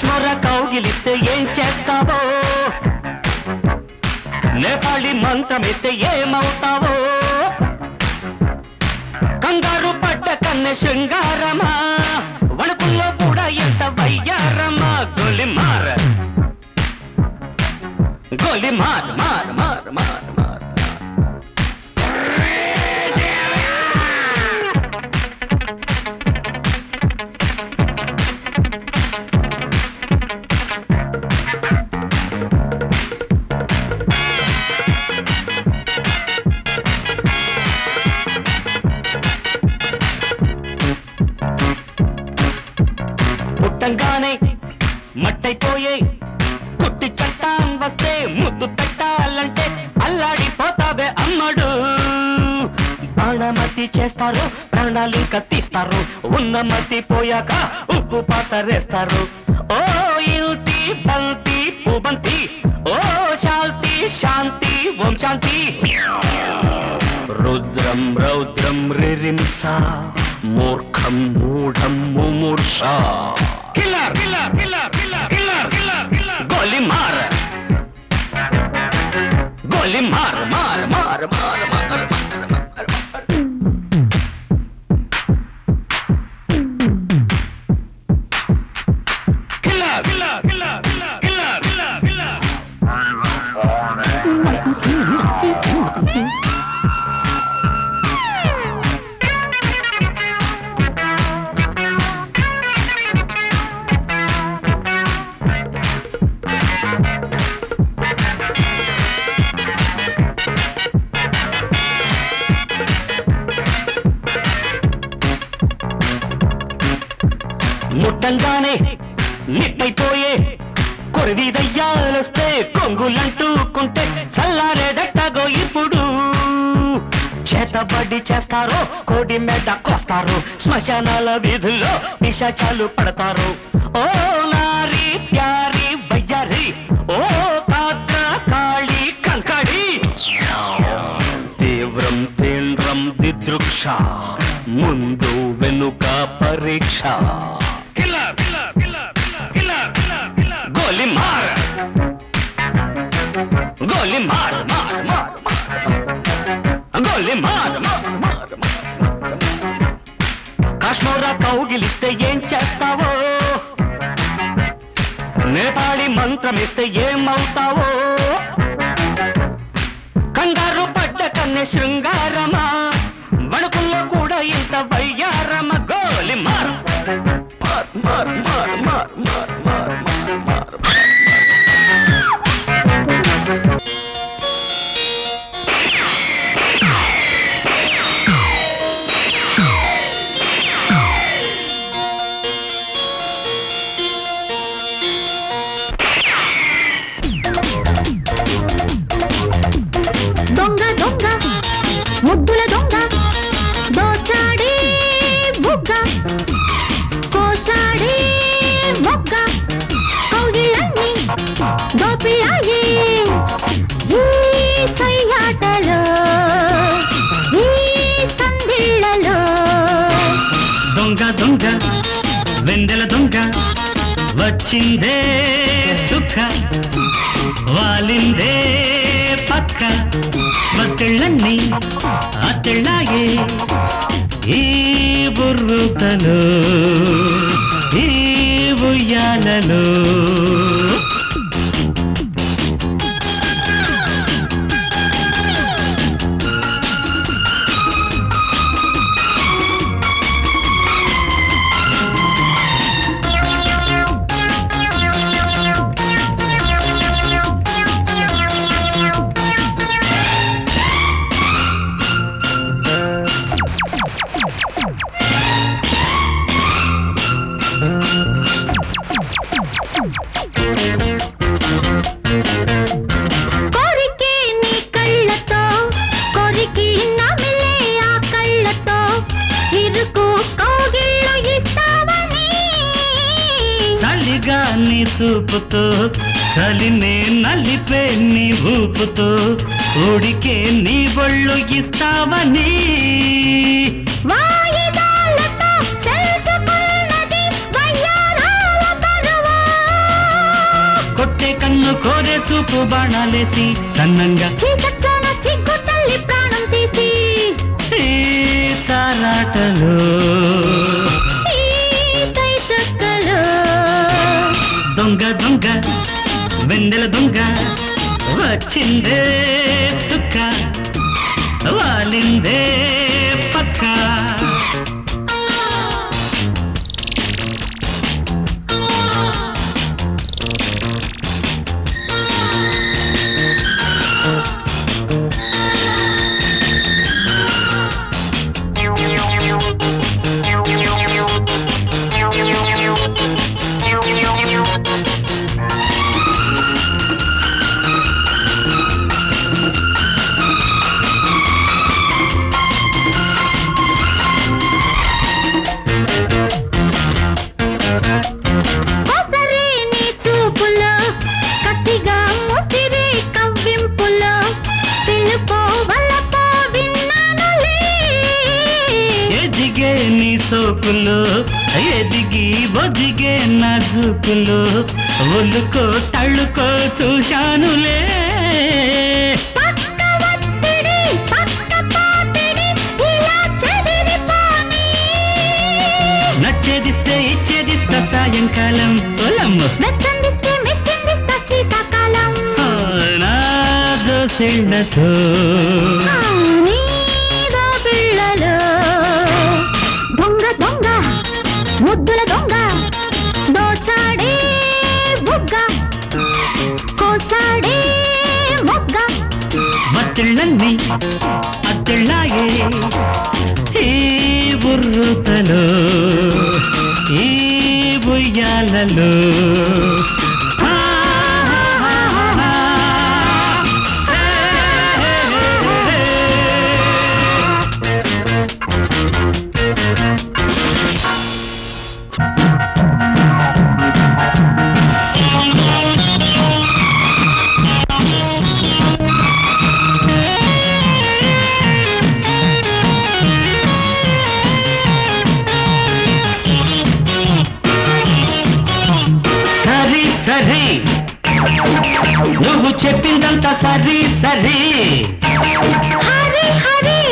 కాశ్మీర కౌగిలిస్తే ఏం చేస్తావో? నేపాళి మంత్రమిస్తే ఏమవుతావో? కంగారు పడ్డ కన్నె శృంగారమా? వణుకుల్లో కూడా ఎంత వయ్యారమా? గొలి మార గొలి మార్ మార్ మార్ మార్. మార్ మట్టైపోయే. కుట్టి చట్టాం వస్తే ముద్దు పెట్టాలంటే అల్లాడిపోతావే అమ్మడు. ప్రాణమతి చేస్తారు ప్రాణాలు కత్తిస్తారు. ఉన్న మతి పోయాక ఉప్పు పాతరేస్తారు ఓ యుతి బంతి పుబంతి ఓ శాంతి శాంతి ఓం శాంతి. రుద్రం రౌద్రం రిరింస మూర్ఖం మూఢం ముమూర్షా. Killer killer killer killer killer killer killer गोली मार। गोली मार मार मार मार मार, मार। చేస్తారు? కోడి మెడ కోస్తారు. శ్మశానాల వీధుల్లో నిశాచాలు పడతారు. ఓ నారి ప్యారి బయ్యారి ఓ పాత్ర కాళీ కంకడి తీవ్రం తీవ్రం దిదృక్ష ముందు వెనుక పరీక్ష. ಅಂಗೋಲಿ కాశ్మీర కౌగిలిస్తే ఏం చేస్తావో? నేపాళి మంత్రం ఇస్తే ఏమవుతావో? కంగారు పడ్డ కన్నె శృంగారమా? వణుకుల్లో కూడా ఇంత వయ్యారమ? గోలి మారు మారు మారు మారు మారు మారు. ಸುಖ ವಾಲಿಂದೇ ಪಕ್ಕ ಬತ್ತಳ್ಳನ್ನಿ ಅತ್ತಳ್ಳಾಗೆ ಈ ಬುರ್ರುತನು ಈ ಬುಯ್ಯಾಲನು చలినే నలిపే నీ ఊపుతో ఊడికే నీ ఒళ్ళు ఇస్తావని. కొట్టే కన్ను కోరే చూపు బాణాలేసి సన్నంగా ప్రాణం తీసి. తారాటలో. దొంగ దొంగ వెన్నెల దొంగ వచ్చిందే చుక్క వాలిందే పక్కా. సోకులు ఎదిగి ఒదిగే నా చూపులు. ఒళ్ళుకో తళ్ళుకో చూశానులే. నచ్చేదిస్తే ఇచ్చేదిస్తా సాయంకాలం తొలమ్మ శీతాకాలం. నా దోసిళ్ళతో మొగ్గ. కోసాడే మొగ్గ. మత్తిళ్ళన్ని అత్తిళ్ళాయే ఈ బుర్రుతలో ఈ బుయ్యాలలో. నువ్వు చెప్పిందంతా సరి సరి. హరి హరి.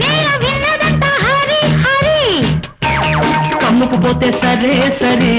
నేను విన్నదంతా హరి హరి. కమ్ముకుపోతే సరే సరే.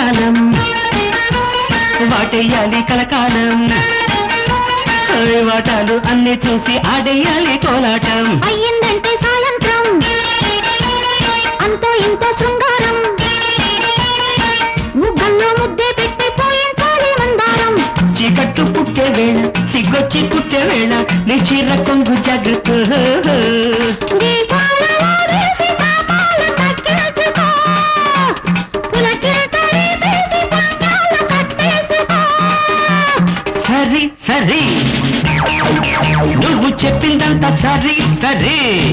చలికాలం వాటేయాలి కలకాలం. వాటాలు అన్ని చూసి ఆడేయాలి కోలాటం. అయ్యిందంటే సాయంత్రం. అంతో ఇంతో శృంగారం. ముగ్గల్లో ముద్దే పెట్టి పోయించాలి మందారం. చీకట్టు పుట్టే వేళ సిగ్గొచ్చి పుట్టే వేళ నీ చీర కొంగు జాగ్రత్త. సరి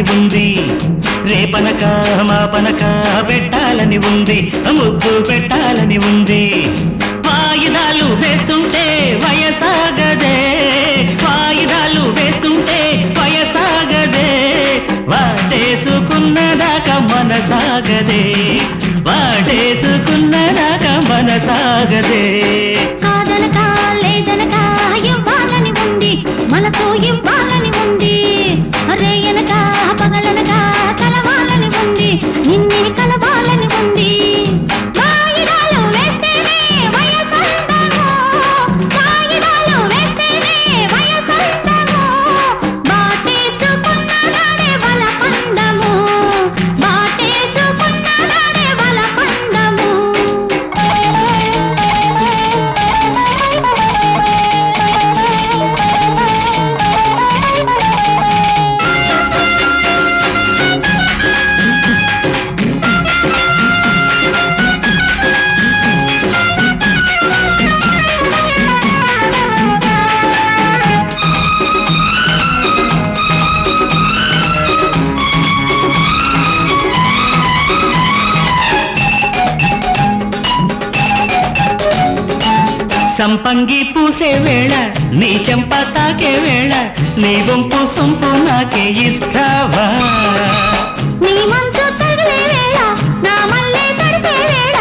పెట్టాలని ఉంది. రేపనక మాపనక పెట్టాలని ఉంది. ముగ్గు పెట్టాలని ఉంది. వాయిదాలు వేస్తుంటే వయసాగదే. వాయిదాలు వేస్తుంటే వయసాగదే. వాటేసుకున్నదాకా మనసాగదే. వాటేసుకున్నదాకా మనసాగదే. కాదనక లేదనక ఇవ్వాలని ఉంది. మనసు ఇవ్వాలని ఉంది సంపంగి పూసే వేళ నీ చెంప తాకే వేళ నీ వంపు సొంపు నాకే ఇస్తావా? నీ మంచు తగిలే వేళ నా మల్లె తడిపే వేళ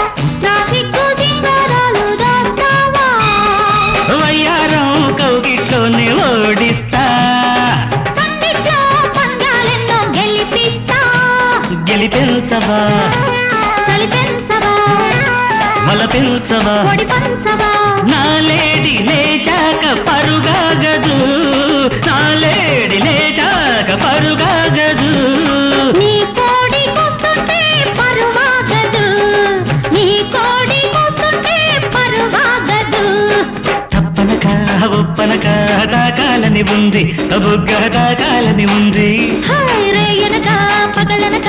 నా సిగ్గు సింగారాలు దాస్తావా? వయ్యారం కౌగిట్లోనే ఓడిస్తా. సందిట్లో పందాలెన్నో గెలిపిస్తా. గెలిపించవా? పంచవా? నాలేడి లేచాక పరుగాగదు. నాలేడి లేచాక పరుగాగదు. ఒప్పనక ఉంది. బుగ్గ తాకాలని ఉంది. హాయ్ రేయనక పగలనక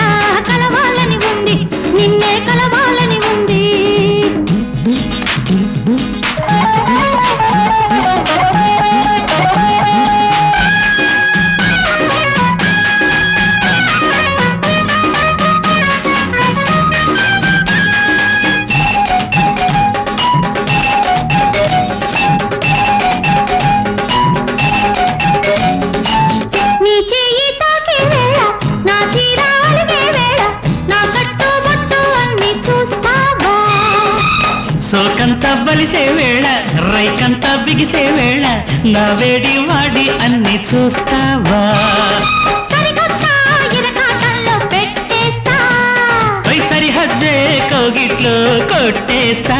చేస్తా.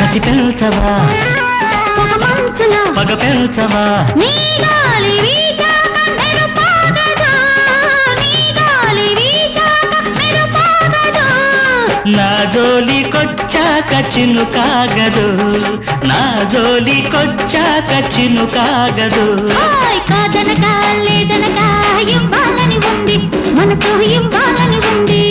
కసి పెంచవా. పగ పెంచవా. నా జోలికొచ్చాక చిన్ను కాగదు నా జోలికొచ్చాక చిన్ను కాగదు లేదనగా లేదనగా ఇవ్వాలని ఉంది. మనసు ఇవ్వాలని ఉంది.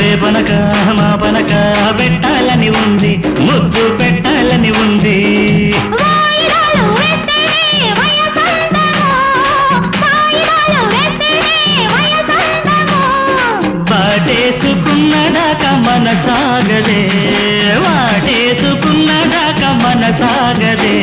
రేపనక మా పనక పెట్టాలని ఉంది. ముద్దు పెట్టాలని ఉంది. వాటేసుకున్నదాక మనసాగదే వాటేసుకున్నదాక మనసాగదే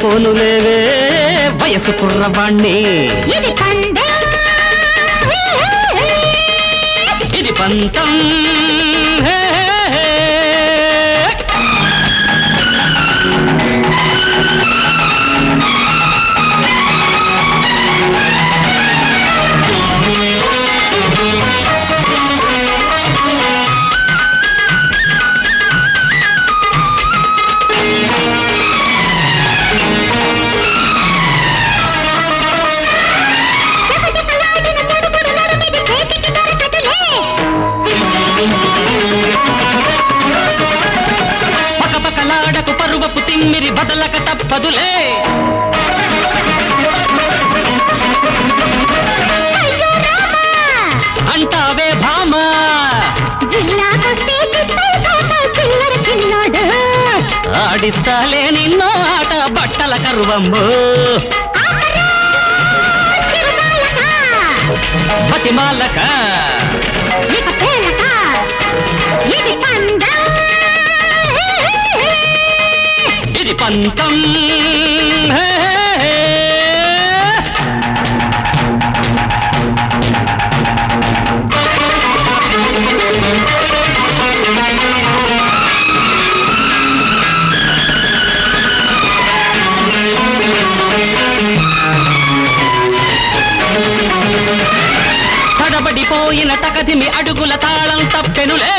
ఓడిపోనులేవే వయసు కుర్రవాణ్ణి. ఇది పంతం. పరువపు తిమ్మిరి బదలక తప్పదులే. అంటావే భామా. ఆడిస్తాలే నిన్నో ఆట బట్టల చిరునాలక బతిమాలక. పంతం. తడబడిపోయిన తకదిమి అడుగుల తాళం తప్పెనులే.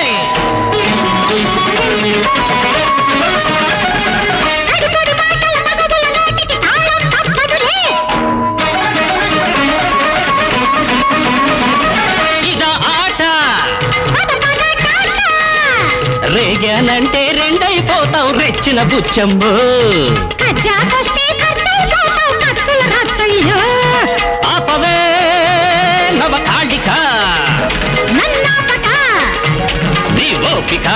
రేగానంటే రెండైపోతావు రెచ్చిన బుచ్చంబు. ఆపవే నవ కాళిక నీ ఓపిక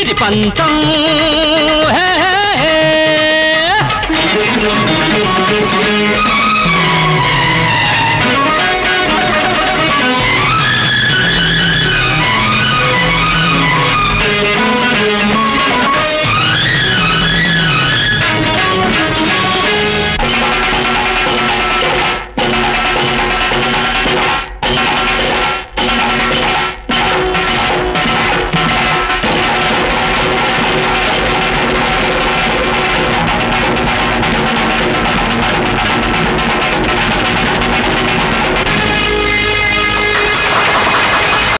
ఇది పంతం.